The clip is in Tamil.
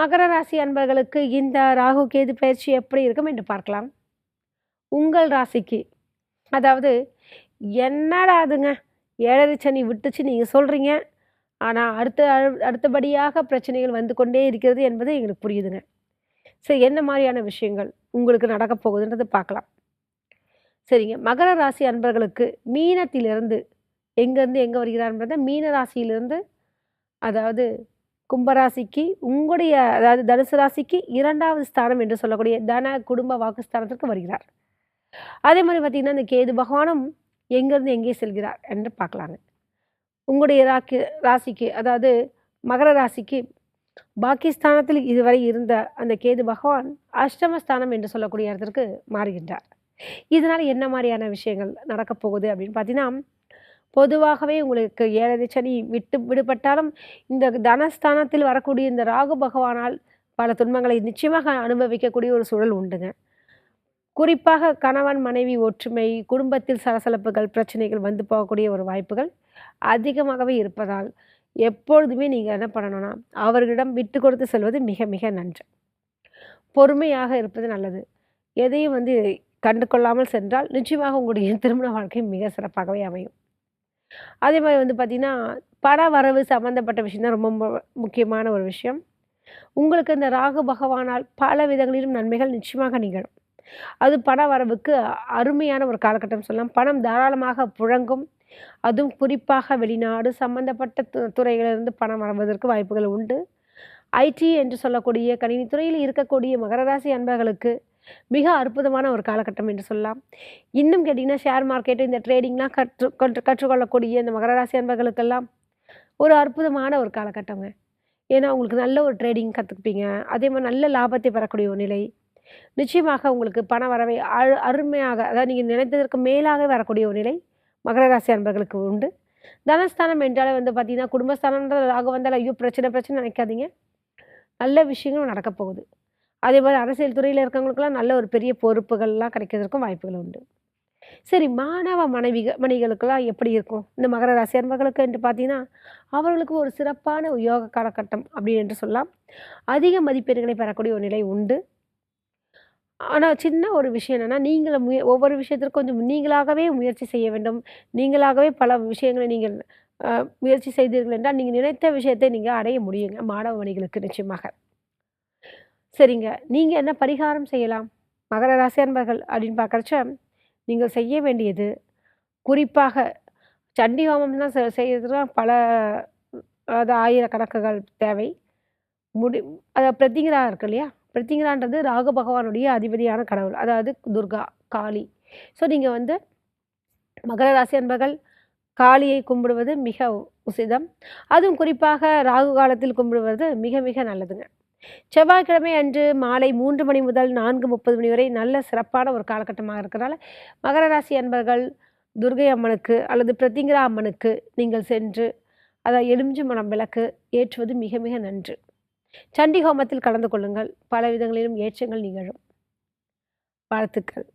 மகர ராசி அன்பர்களுக்கு இந்த ராகு கேது பயிற்சி எப்படி இருக்கும் என்று பார்க்கலாம். உங்கள் ராசிக்கு அதாவது என்னடா அதுங்க ஏழரை சனி விட்டுச்சு நீங்கள் சொல்கிறீங்க ஆனால் அடுத்த அடுத்தபடியாக பிரச்சனைகள் வந்து கொண்டே இருக்கிறது என்பது எங்களுக்கு புரியுதுங்க. சரி என்ன மாதிரியான விஷயங்கள் உங்களுக்கு நடக்க போகுதுன்றது பார்க்கலாம். சரிங்க மகர ராசி அன்பர்களுக்கு மீனத்திலிருந்து எங்கேருந்து எங்கே வருகிறார்ன்றத மீன ராசியிலிருந்து அதாவது கும்பராசிக்கு உங்களுடைய அதாவது தனுசு ராசிக்கு இரண்டாவது ஸ்தானம் என்று சொல்லக்கூடிய தன குடும்ப வாக்குஸ்தானத்திற்கு வருகிறார். அதே மாதிரி பார்த்தீங்கன்னா இந்த கேது பகவானும் எங்கேருந்து எங்கே செல்கிறார் என்று பார்க்கலாங்க. உங்களுடைய ராக்கி ராசிக்கு அதாவது மகர ராசிக்கு பாகிஸ்தானத்தில் இதுவரை இருந்த அந்த கேது பகவான் அஷ்டமஸ்தானம் என்று சொல்லக்கூடிய இடத்திற்கு மாறுகின்றார். இதனால் என்ன மாதிரியான விஷயங்கள் நடக்கப் போகுது அப்படின்னு பார்த்தீங்கன்னா பொதுவாகவே உங்களுக்கு ஏழரை சனி விட்டு விடுபட்டாலும் இந்த தனஸ்தானத்தில் வரக்கூடிய இந்த ராகு பகவானால் பல துன்பங்களை நிச்சயமாக அனுபவிக்கக்கூடிய ஒரு சூழல் உண்டுங்க. குறிப்பாக கணவன் மனைவி ஒற்றுமை குடும்பத்தில் சலசலப்புகள் பிரச்சனைகள் வந்து போகக்கூடிய ஒரு வாய்ப்புகள் அதிகமாகவே இருப்பதால் எப்பொழுதுமே நீங்கள் என்ன பண்ணணும்னா அவர்களிடம் விட்டு கொடுத்து செல்வது மிக மிக நன்று. பொறுமையாக இருப்பது நல்லது. எதையும் வந்து கண்டு கொள்ளாமல் சென்றால் நிச்சயமாக உங்களுடைய திருமண வாழ்க்கை மிக சிறப்பாகவே அமையும். அதே மாதிரி வந்து பார்த்திங்கன்னா பண வரவு சம்மந்தப்பட்ட விஷயம் தான் ரொம்ப முக்கியமான ஒரு விஷயம். உங்களுக்கு இந்த ராகு பகவானால் பல விதங்களிலும் நன்மைகள் நிச்சயமாக நிகழும். அது பண வரவுக்கு அருமையான ஒரு காலகட்டம் சொல்லலாம். பணம் தாராளமாக புழங்கும். அதுவும் குறிப்பாக வெளிநாடு சம்பந்தப்பட்ட து துறைகளிலிருந்து பணம் வரவதற்கு வாய்ப்புகள் உண்டு. ஐடி என்று சொல்லக்கூடிய கணினித்துறையில் இருக்கக்கூடிய மகர ராசி அன்பர்களுக்கு மிக அற்புதமான ஒரு காலகட்டம் என்று சொல்லலாம். இன்னும் கேட்டிங்கன்னா ஷேர் மார்க்கெட்டு இந்த ட்ரேடிங்லாம் கற்று கற்று கற்றுக்கொள்ளக்கூடிய இந்த மகர ராசி அன்பர்களுக்கெல்லாம் ஒரு அற்புதமான ஒரு காலகட்டங்க. ஏன்னா உங்களுக்கு நல்ல ஒரு ட்ரேடிங் கற்றுக்குப்பீங்க அதே மாதிரி நல்ல லாபத்தை பெறக்கூடிய ஒரு நிலை. நிச்சயமாக உங்களுக்கு பண வரவை அரு அருமையாக அதாவது நீங்கள் நினைத்ததற்கு மேலாக வரக்கூடிய ஒரு நிலை மகர ராசி அன்பர்களுக்கு உண்டு. தனஸ்தானம் என்றாலே வந்து பார்த்தீங்கன்னா குடும்பஸ்தானம்ன்றது ராக வந்தால் ஐயோ பிரச்சனை பிரச்சனை நினைக்காதீங்க. நல்ல விஷயங்களும் நடக்க போகுது. அதே மாதிரி அரசியல் துறையில் இருக்கவங்களுக்கெல்லாம் நல்ல ஒரு பெரிய பொறுப்புகள்லாம் கிடைக்கிறதுக்கும் வாய்ப்புகள் உண்டு. சரி மாணவ மனைவிக மணிகளுக்கெல்லாம் எப்படி இருக்கும்? இந்த மகர ராசி அன்பர்களுக்கு என்று பார்த்தீங்கன்னா அவர்களுக்கு ஒரு சிறப்பான யோக காலகட்டம் அப்படின்னு என்று சொல்லலாம். அதிக மதிப்பெண்களை பெறக்கூடிய ஒரு நிலை உண்டு. ஆனால் சின்ன ஒரு விஷயம் என்னென்னா நீங்கள் முய ஒவ்வொரு விஷயத்திற்கும் கொஞ்சம் நீங்களாகவே முயற்சி செய்ய வேண்டும். நீங்களாகவே பல விஷயங்களை நீங்கள் முயற்சி செய்தீர்கள் என்றால் நீங்கள் நினைத்த விஷயத்தை நீங்கள் அடைய முடியுங்க மாணவ மணிகளுக்கு நிச்சயமாக. சரிங்க. நீங்கள் என்ன பரிகாரம் செய்யலாம்? மகர ராசி அன்பர்கள் அப்படின்னு பார்க்குறச்ச நீங்கள் செய்ய வேண்டியது குறிப்பாக சண்டி ஹோமம் தான் செய்யறதுனா பல அதாவது ஆயிரக்கணக்குகள் தேவை. முடி அதாவது பிரத்திங்கரா இருக்கு இல்லையா? பிரத்திங்கரான்றது ராகு பகவானுடைய அதிபதியான கடவுள் அதாவது துர்கா காளி. ஸோ நீங்கள் வந்து மகர ராசி அன்பர்கள் காளியை கும்பிடுவது மிக உசிதம். அதுவும் குறிப்பாக ராகு காலத்தில் கும்பிடுவது மிக மிக நல்லதுங்க. செவ்வாய்க்கிழமை அன்று மாலை மூன்று மணி முதல் நான்கு முப்பது மணி வரை நல்ல சிறப்பான ஒரு காலகட்டமாக இருக்கிறனால மகர ராசி அன்பர்கள் துர்கை அம்மனுக்கு அல்லது பிரத்திங்கரா அம்மனுக்கு நீங்கள் சென்று அதை எலுமிச்சை மனம் விளக்கு ஏற்றுவது மிக மிக நன்று. சண்டி ஹோமத்தில் கலந்து கொள்ளுங்கள். பல விதங்களிலும் ஏற்றங்கள் நிகழும். வாழ்த்துக்கள்.